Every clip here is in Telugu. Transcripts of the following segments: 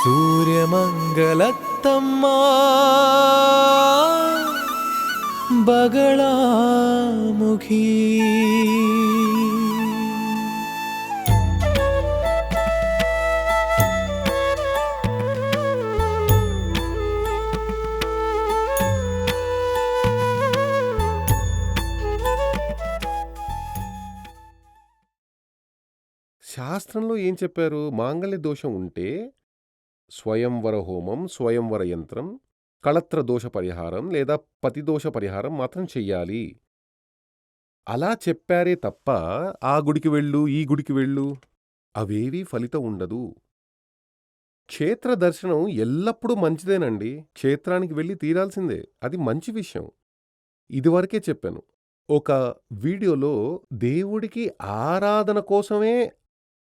സൂര്യമംഗലത്തമ്മ ബഗളാമുഖി శాస్త్రంలో ఏం చెప్పారు? మాంగళ్య దోషం ఉంటే స్వయంవర హోమం, స్వయంవర యంత్రం, కళత్ర దోష పరిహారం లేదా పతిదోష పరిహారం మాత్రం చెయ్యాలి. అలా చెప్పారే తప్ప ఆ గుడికి వెళ్ళు, ఈ గుడికి వెళ్ళు అవేవీ ఫలితం ఉండదు. క్షేత్ర దర్శనం ఎల్లప్పుడూ మంచిదేనండి. క్షేత్రానికి వెళ్ళి తీరాల్సిందే. అది మంచి విషయం. ఇదివరకే చెప్పాను. ఒక వీడియోలో దేవుడికి ఆరాధన కోసమే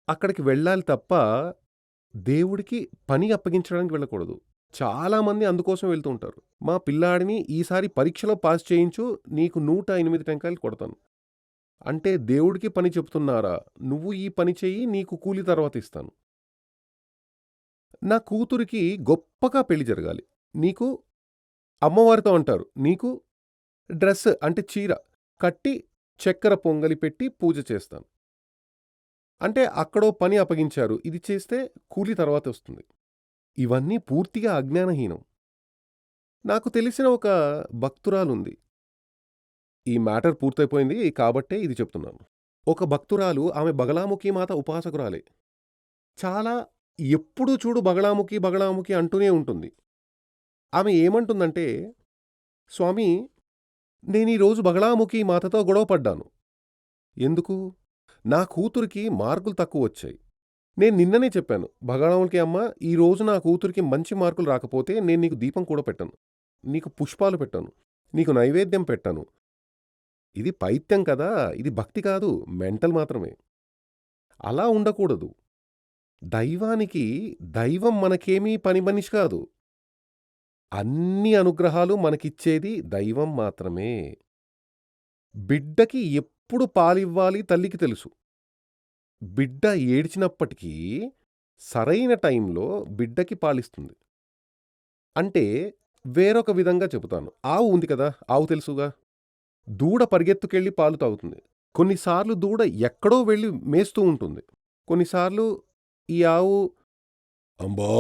అక్కడికి వెళ్ళాలి తప్ప దేవుడికి పని అప్పగించడానికి వెళ్ళకూడదు. చాలామంది అందుకోసం వెళ్తూ ఉంటారు. మా పిల్లాడిని ఈసారి పరీక్షలో పాస్ చేయించు నీకు 108 టెంకాయలు కొడతాను. అంటే దేవుడికి పని చెప్తున్నారా? నువ్వు ఈ పని చెయ్యి నీకు కూలి తర్వాత ఇస్తాను. నా కూతురికి గొప్పగా పెళ్ళి జరగాలి. నీకు అమ్మవారితో అంటారు. నీకు డ్రెస్ అంటే చీర కట్టి చక్కెర పొంగలి పెట్టి పూజ చేస్తాను. అంటే అక్కడో పని అప్పగించారు. ఇది చేస్తే కూలి తర్వాత వస్తుంది. ఇవన్నీ పూర్తిగా అజ్ఞానహీనం. నాకు తెలిసిన ఒక భక్తురాలుంది. ఈ మ్యాటర్ పూర్తయిపోయింది కాబట్టే ఇది చెప్తున్నాను. ఒక భక్తురాలు ఆమె బగలాముఖి మాత ఉపాసకురాలే. చాలా ఎప్పుడూ చూడు బగళాముఖి, బగళాముఖి అంటూనే ఉంటుంది. ఆమె ఏమంటుందంటే, స్వామీ నేనీరోజు బగళాముఖి మాతతో గొడవ పడ్డాను. ఎందుకు? నా కూతురికి మార్కులు తక్కువ వచ్చాయి నేను నిన్ననే చెప్పాను. బగళాముఖి అమ్మ ఈరోజు నా కూతురికి మంచి మార్కులు రాకపోతే నేను నీకు దీపం కూడా పెట్టను. నీకు పుష్పాలు పెట్టాను నీకు నైవేద్యం పెట్టాను ఇది పైత్యం కదా! ఇది భక్తి కాదు. మెంటల్ మాత్రమే. అలా ఉండకూడదు. దైవానికి దైవం మనకేమీ పని మనిషి కాదు. అన్ని అనుగ్రహాలు మనకిచ్చేది దైవం మాత్రమే. బిడ్డకి ఎప్పుడు పాలివ్వాలి తల్లికి తెలుసు. బిడ్డ ఏడ్చినప్పటికీ సరైన టైంలో బిడ్డకి పాలిస్తుంది. అంటే వేరొక విధంగా చెబుతాను. ఆవు ఉంది కదా! ఆవు తెలుసుగా! దూడ పరిగెత్తుకెళ్ళి పాలు తాగుతుంది. కొన్నిసార్లు దూడ ఎక్కడో వెళ్ళి మేస్తూ ఉంటుంది. కొన్నిసార్లు ఈ ఆవు అంబా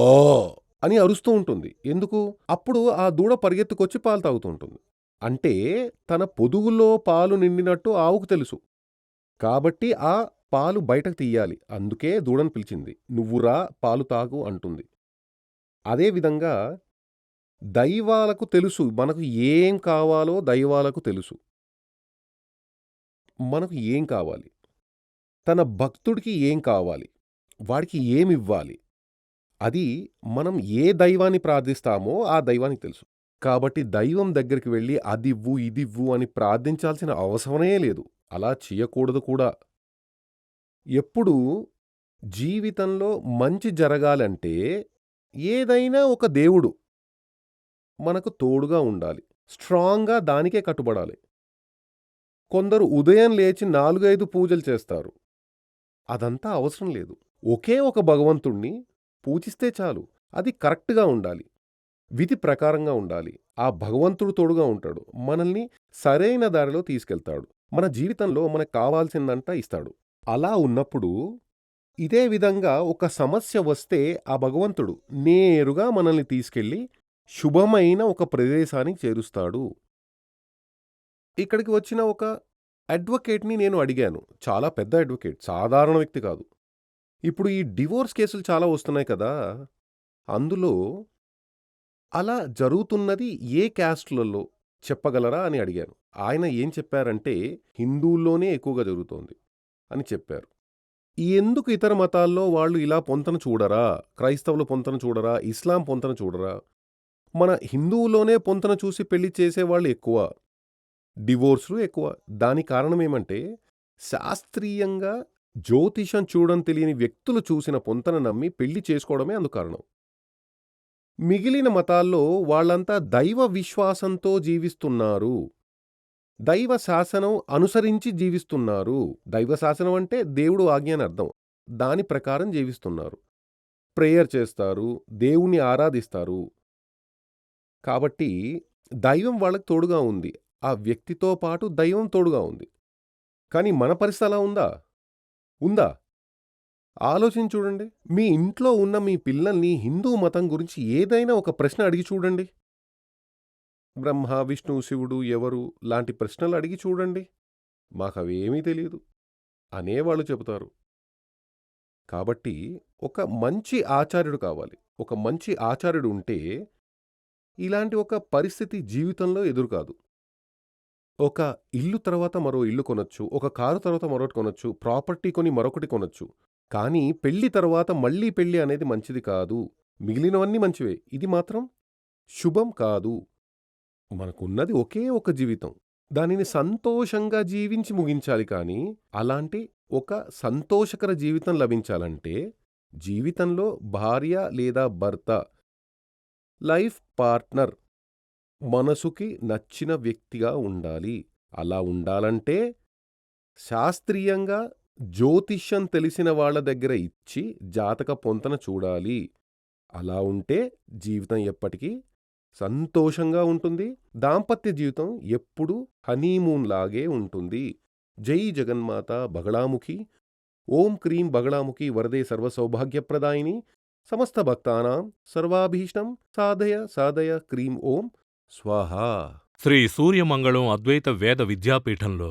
అని అరుస్తూ ఉంటుంది. ఎందుకు? అప్పుడు ఆ దూడ పరిగెత్తుకొచ్చి పాలు తాగుతూ ఉంటుంది. అంటే తన పొదుగులో పాలు నిండినట్టు ఆవుకు తెలుసు. కాబట్టి ఆ పాలు బయటకు తియ్యాలి. అందుకే దూడను పిలిచింది. నువ్వురా పాలు తాగు అంటుంది. అదేవిధంగా దైవాలకు తెలుసు మనకు ఏం కావాలో దైవాలకు తెలుసు. మనకు ఏం కావాలి? తన భక్తుడికి ఏం కావాలి? వాడికి ఏమివ్వాలి? అది మనం ఏ దైవాన్ని ప్రార్థిస్తామో ఆ దైవానికి తెలుసు. కాబట్టి దైవం దగ్గరికి వెళ్ళి అదివ్వు, ఇదివ్వు అని ప్రార్థించాల్సిన అవసరమే లేదు. అలా చెయ్యకూడదు కూడా. ఎప్పుడూ జీవితంలో మంచి జరగాలంటే ఏదైనా ఒక దేవుడు మనకు తోడుగా ఉండాలి. స్ట్రాంగ్‌గా దానికే కట్టుబడాలి. కొందరు ఉదయం లేచి నాలుగైదు పూజలు చేస్తారు. అదంతా అవసరం లేదు. ఒకే ఒక భగవంతుణ్ణి పూజిస్తే చాలు. అది కరెక్ట్‌గా ఉండాలి. విధి ప్రకారంగా ఉండాలి. ఆ భగవంతుడు తోడుగా ఉంటాడు. మనల్ని సరైన దారిలో తీసుకెళ్తాడు. మన జీవితంలో మనకు కావాల్సిందంతా ఇస్తాడు. అలా ఉన్నప్పుడు ఇదే విధంగా ఒక సమస్య వస్తే ఆ భగవంతుడు నేరుగా మనల్ని తీసుకెళ్ళి శుభమైన ఒక ప్రదేశానికి చేరుస్తాడు. ఇక్కడికి వచ్చిన ఒక అడ్వకేట్‌ని నేను అడిగాను. చాలా పెద్ద అడ్వకేట్. సాధారణ వ్యక్తి కాదు. ఇప్పుడు ఈ డివోర్స్ కేసులు చాలా వస్తున్నాయి కదా! అందులో అలా జరుగుతున్నది ఏ క్యాస్ట్‌లలో చెప్పగలరా అని అడిగాను. ఆయన ఏం చెప్పారంటే హిందువుల్లోనే ఎక్కువగా జరుగుతోంది అని చెప్పారు. ఎందుకు ఇతర మతాల్లో వాళ్ళు ఇలా పొంతన చూడరా? క్రైస్తవులు పొంతన చూడరా? ఇస్లాం పొంతన చూడరా? మన హిందువులోనే పొంతన చూసి పెళ్ళి చేసేవాళ్ళు ఎక్కువ. డివోర్సులు ఎక్కువ. దాని కారణమేమంటే శాస్త్రీయంగా జ్యోతిషం చూడని తెలియని వ్యక్తులు చూసిన పొంతన నమ్మి పెళ్ళి చేసుకోవడమే అందు కారణం. మిగిలిన మతాల్లో వాళ్ళంతా దైవ విశ్వాసంతో జీవిస్తున్నారు. దైవ శాసనం అనుసరించి జీవిస్తున్నారు. దైవ శాసనం అంటే దేవుడు ఆజ్ఞ అని అర్థం. దాని ప్రకారం జీవిస్తున్నారు. ప్రేయర్ చేస్తారు దేవుణ్ణి ఆరాధిస్తారు కాబట్టి దైవం వాళ్ళకి తోడుగా ఉంది ఆ వ్యక్తితో పాటు దైవం తోడుగా ఉంది కానీ మన పరిస్థితి అలా ఉందా ఉందా ఆలోచించి చూడండి. మీ ఇంట్లో ఉన్న మీ పిల్లల్ని హిందూ మతం గురించి ఏదైనా ఒక ప్రశ్న అడిగి చూడండి. బ్రహ్మ విష్ణు శివుడు ఎవరు లాంటి ప్రశ్నలు అడిగి చూడండి. మాకు అవేమీ తెలియదు. అనేవాళ్ళు చెబుతారు. కాబట్టి ఒక మంచి ఆచార్యుడు కావాలి. ఒక మంచి ఆచార్యుడు ఉంటే ఇలాంటి ఒక పరిస్థితి జీవితంలో ఎదురుకాదు ఒక ఇల్లు తర్వాత మరో ఇల్లు కొనొచ్చు. ఒక కారు తర్వాత మరొకటి కొనొచ్చు. ప్రాపర్టీ కొని మరొకటి కొనొచ్చు. కానీ పెళ్ళి తర్వాత మళ్ళీ పెళ్ళి అనేది మంచిది కాదు. మిగిలినవన్నీ మంచివే. ఇది మాత్రం శుభం కాదు. మనకున్నది ఒకే ఒక జీవితం. దానిని సంతోషంగా జీవించి ముగించాలి కానీ అలాంటి ఒక సంతోషకర జీవితం లభించాలంటే జీవితంలో భార్య లేదా భర్త లైఫ్ పార్ట్నర్ మనసుకి నచ్చిన వ్యక్తిగా ఉండాలి. అలా ఉండాలంటే శాస్త్రీయంగా జ్యోతిష్యం తెలిసిన వాళ్ళ దగ్గర ఇచ్చి జాతక పొంతన చూడాలి. అలా ఉంటే జీవితం ఎప్పటికీ సంతోషంగా ఉంటుంది. దాంపత్య జీవితం ఎప్పుడూ హనీమూన్ లాగే ఉంటుంది. జై జగన్మాత బగళాముఖి. ఓం క్రీం బగళాముఖి వరదే సర్వసౌభాగ్యప్రదాయిని. సమస్త భక్తానాం సర్వాభీష్టం సాధయ సాధయ క్రీం ఓం. స్వాహా! శ్రీ సూర్యమంగళం అద్వైత వేద విద్యాపీఠంలో